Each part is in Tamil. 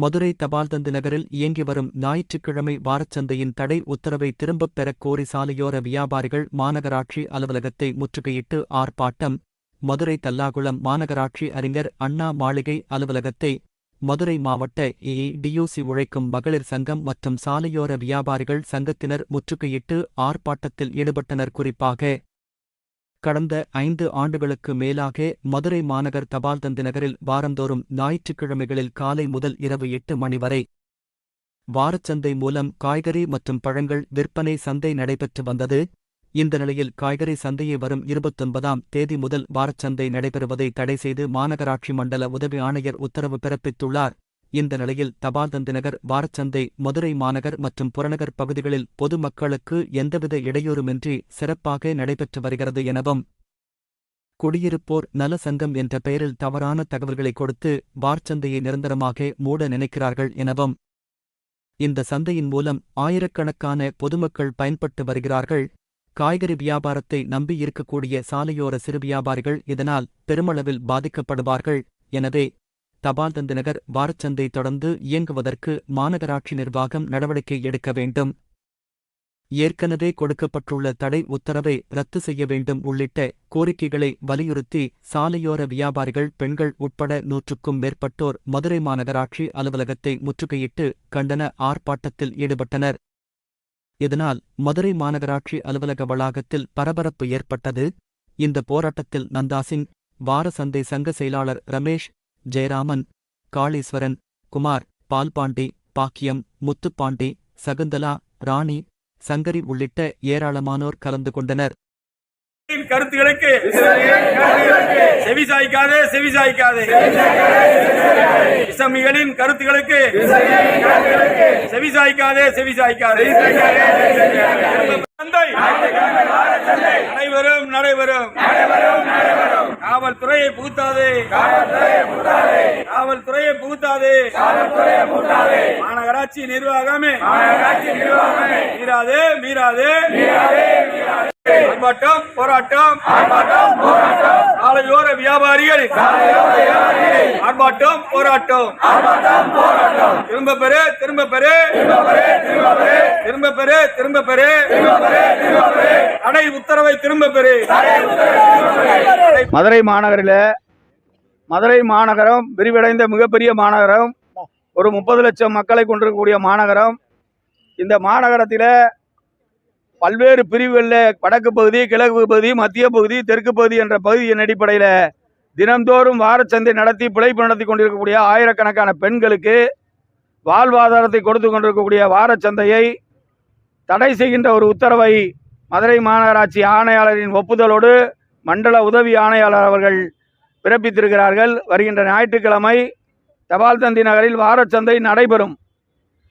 மதுரை தபால்தந்து நகரில் இயங்கி வரும் ஞாயிற்றுக்கிழமை வாரச்சந்தையின் தடை உத்தரவை திரும்பப் பெறக் கோரி சாலையோர வியாபாரிகள் மாநகராட்சி அலுவலகத்தை முற்றுகையிட்டு ஆர்ப்பாட்டம். மதுரை தல்லாகுளம் மாநகராட்சி அறிஞர் அண்ணா மாளிகை அலுவலகத்தை மதுரை மாவட்ட ஏஐடியூசி உழைக்கும் மகளிர் சங்கம் மற்றும் சாலையோர வியாபாரிகள் சங்கத்தினர் முற்றுகையிட்டு ஆர்ப்பாட்டத்தில் ஈடுபட்டனர். குறிப்பாக கடந்த ஐந்து ஆண்டுகளுக்கு மேலாக மதுரை மாநகர் தபால்தந்தி நகரில் வாரந்தோறும் ஞாயிற்றுக்கிழமைகளில் காலை முதல் இரவு எட்டு மணி வரை வாரச்சந்தை மூலம் காய்கறி மற்றும் பழங்கள் விற்பனை சந்தை நடைபெற்று வந்தது. இந்த நிலையில் காய்கறி சந்தையை வரும் இருபத்தொன்பதாம் தேதி முதல் வாரச்சந்தை நடைபெறுவதை தடை செய்து மாநகராட்சி மண்டல உதவி ஆணையர் உத்தரவு பிறப்பித்துள்ளார். இந்த நிலையில் தபால்தந்திநகர் வாரச்சந்தை மதுரை மாநகர் மற்றும் புறநகர் பகுதிகளில் பொதுமக்களுக்கு எந்தவித இடையூறுமின்றி சிறப்பாக நடைபெற்று வருகிறது எனவும் குடியிருப்போர் நல சங்கம் என்ற பெயரில் தவறான தகவல்களை கொடுத்து வார்ச்சந்தையை நிரந்தரமாக மூட நினைக்கிறார்கள் எனவும் இந்த சந்தையின் மூலம் ஆயிரக்கணக்கான பொதுமக்கள் பயன்பட்டு வருகிறார்கள். காய்கறி வியாபாரத்தை நம்பி இருக்கக்கூடிய சாலையோர சிறு வியாபாரிகள் இதனால் பெருமளவில் பாதிக்கப்படுவார்கள். எனவே தபால் தந்தநகர் வாரச்சந்தை தொடர்ந்து இயங்குவதற்கு மாநகராட்சி நிர்வாகம் நடவடிக்கை எடுக்க வேண்டும். ஏற்கனவே கொடுக்கப்பட்டுள்ள தடை உத்தரவை ரத்து செய்ய வேண்டும் உள்ளிட்ட கோரிக்கைகளை வலியுறுத்தி சாலையோர வியாபாரிகள் பெண்கள் உட்பட நூற்றுக்கும் மேற்பட்டோர் மதுரை மாநகராட்சி அலுவலகத்தை முற்றுகையிட்டு கண்டன ஆர்ப்பாட்டத்தில் ஈடுபட்டனர். இதனால் மதுரை மாநகராட்சி அலுவலக வளாகத்தில் பரபரப்பு ஏற்பட்டது. இந்த போராட்டத்தில் நந்தாசிங் வார சந்தை சங்க செயலாளர் ரமேஷ் ஜெயராமன் காளீஸ்வரன் குமார் பால்பாண்டி பாக்கியம் முத்துப்பாண்டி சகுந்தலா ராணி சங்கரி உள்ளிட்ட ஏராளமானோர் கலந்து கொண்டனர். கருத்துகளுக்கு செவி சாய்க்காதே செவி சாய்க்காதே. இசமிகளின் கருத்துகளுக்கு செவி சாய்க்காதே செவி சாய்க்காதே. அனைவரும் நடைபெறும் நடைபெறும். காவல்துறையை புகுத்தாதே. காவல்துறையை புகுத்தாதே. மாநகராட்சி நிர்வாகமே. மீறாதே மீறாதே. ஆர்ப்பாட்டம் போராட்டம். சாலையோர வியாபாரிகள். ஆர்ப்பாட்டம் போராட்டம். திரும்ப பெறு திரும்ப பெறு. திரும்ப பெறு திரும்ப பெறு தடை உத்தரவை திரும்ப பெறு. மதுரை மாநகரில் மதுரை மாநகரம் விரிவடைந்த மிகப்பெரிய மாநகரம் ஒரு முப்பது லட்சம் மக்களை கொண்டிருக்கக்கூடிய மாநகரம். இந்த மாநகரத்தில் பல்வேறு பிரிவுகளில் வடக்கு பகுதி கிழக்கு பகுதி மத்திய பகுதி தெற்கு பகுதி என்ற பகுதியின் அடிப்படையில் தினந்தோறும் வாரச்சந்தை நடத்தி பிழைப்பு நடத்தி கொண்டிருக்கக்கூடிய ஆயிரக்கணக்கான பெண்களுக்கு வாழ்வாதாரத்தை கொடுத்து கொண்டிருக்கக்கூடிய வாரச்சந்தையை தடை செய்கின்ற ஒரு உத்தரவை மதுரை மாநகராட்சி ஆணையாளரின் ஒப்புதலோடு மண்டல உதவி ஆணையாளர் அவர்கள் பிறப்பித்திருக்கிறார்கள். வருகின்ற ஞாயிற்றுக்கிழமை தபால் தந்தி நகரில் வாரச்சந்தை நடைபெறும்.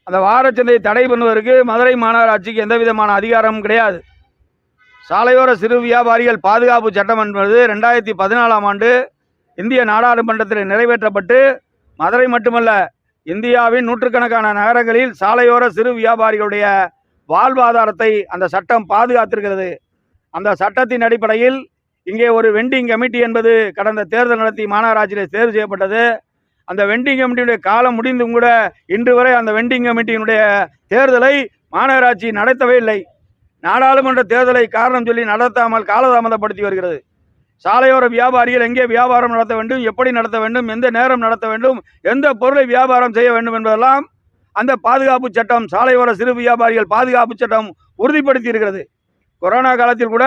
அந்த வாரச்சந்தையை தடை பண்ணுவதற்கு மதுரை மாநகராட்சிக்கு எந்த விதமான அதிகாரமும் கிடையாது. சாலையோர சிறு வியாபாரிகள் பாதுகாப்பு சட்டம் என்பது ரெண்டாயிரத்தி பதினாலாம் ஆண்டு இந்திய நாடாளுமன்றத்தில் நிறைவேற்றப்பட்டு மதுரை மட்டுமல்ல இந்தியாவின் நூற்றுக்கணக்கான நகரங்களில் சாலையோர சிறு வியாபாரிகளுடைய வாழ்வாதாரத்தை அந்த சட்டம் பாதுகாத்திருக்கிறது. அந்த சட்டத்தின் அடிப்படையில் இங்கே ஒரு வெண்டிங் கமிட்டி என்பது கடந்த தேர்தல் நடத்தி மாநகராட்சியில் தேர்வு செய்யப்பட்டது. அந்த வெண்டிங் கமிட்டியுடைய காலம் முடிந்தும் கூட இன்று வரை அந்த வெண்டிங் கமிட்டியினுடைய தேர்தலை மாநகராட்சி நடத்தவே இல்லை. நாடாளுமன்ற தேர்தலை காரணம் சொல்லி நடத்தாமல் காலதாமதப்படுத்தி வருகிறது. சாலையோர வியாபாரிகள் எங்கே வியாபாரம் நடத்த வேண்டும் எப்படி நடத்த வேண்டும் எந்த நேரம் நடத்த வேண்டும் எந்த பொருளை வியாபாரம் செய்ய வேண்டும் என்பதெல்லாம் அந்த பாதுகாப்பு சட்டம் சாலையோர சிறு வியாபாரிகள் பாதுகாப்பு சட்டம் உறுதிப்படுத்தி இருக்கிறது. கொரோனா காலத்தில் கூட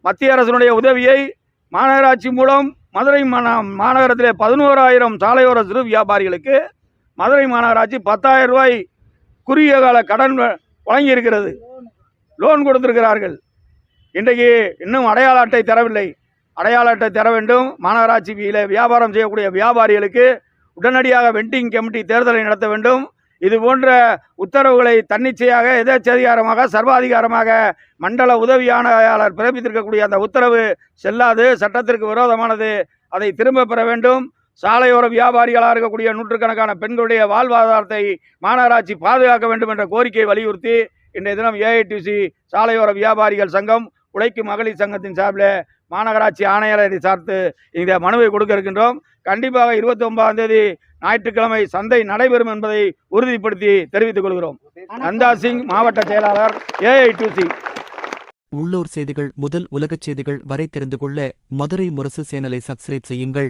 மத்திய அரசினுடைய உதவியை மாநகராட்சி மூலம் மதுரை மாநா மாநகரத்திலே பதினோராயிரம் சாலையோர சிறு வியாபாரிகளுக்கு மதுரை மாநகராட்சி பத்தாயிரம் ரூபாய் குறுகிய கால கடன் வ- வழங்கியிருக்கிறது லோன் கொடுத்திருக்கிறார்கள். இன்றைக்கு இன்னும் அடையாள அட்டை தரவில்லை. அடையாள அட்டை தர வேண்டும். மாநகராட்சியில் வியாபாரம் செய்யக்கூடிய வியாபாரிகளுக்கு உடனடியாக வெண்டிங் கமிட்டி தேர்தலை நடத்த வேண்டும். இது போன்ற உத்தரவுகளை தன்னிச்சையாக எதேச்சதிகாரமாக சர்வாதிகாரமாக மண்டல உதவி ஆணையாளர் பிறப்பித்திருக்கக்கூடிய அந்த உத்தரவு செல்லாது சட்டத்திற்கு விரோதமானது. அதை திரும்ப பெற வேண்டும். சாலையோர வியாபாரிகளாக இருக்கக்கூடிய நூற்றுக்கணக்கான பெண்களுடைய வாழ்வாதாரத்தை மாநகராட்சி பாதுகாக்க வேண்டும் என்ற கோரிக்கையை வலியுறுத்தி இன்றைய தினம் ஏஐடிசி சாலையோர வியாபாரிகள் சங்கம் உழைக்கும் மகளிர் சங்கத்தின் சார்பில் மாநகராட்சி ஆணையாளரை சார்த்து இந்த மனுவை கொடுக்க இருக்கின்றோம். கண்டிப்பாக இருபத்தி ஒன்பதாம் தேதி ஞாயிற்றுக்கிழமை சந்தை நடைபெறும் என்பதை உறுதிப்படுத்தி தெரிவித்துக் கொள்கிறோம். நந்தா சிங் மாவட்ட செயலாளர் ஏஐ டூ சி உள்ளூர் செய்திகள் முதல் உலகச் செய்திகள் வரை தெரிந்து கொள்ள மதுரை முரசு சேனலை சப்ஸ்கிரைப் செய்யுங்கள்.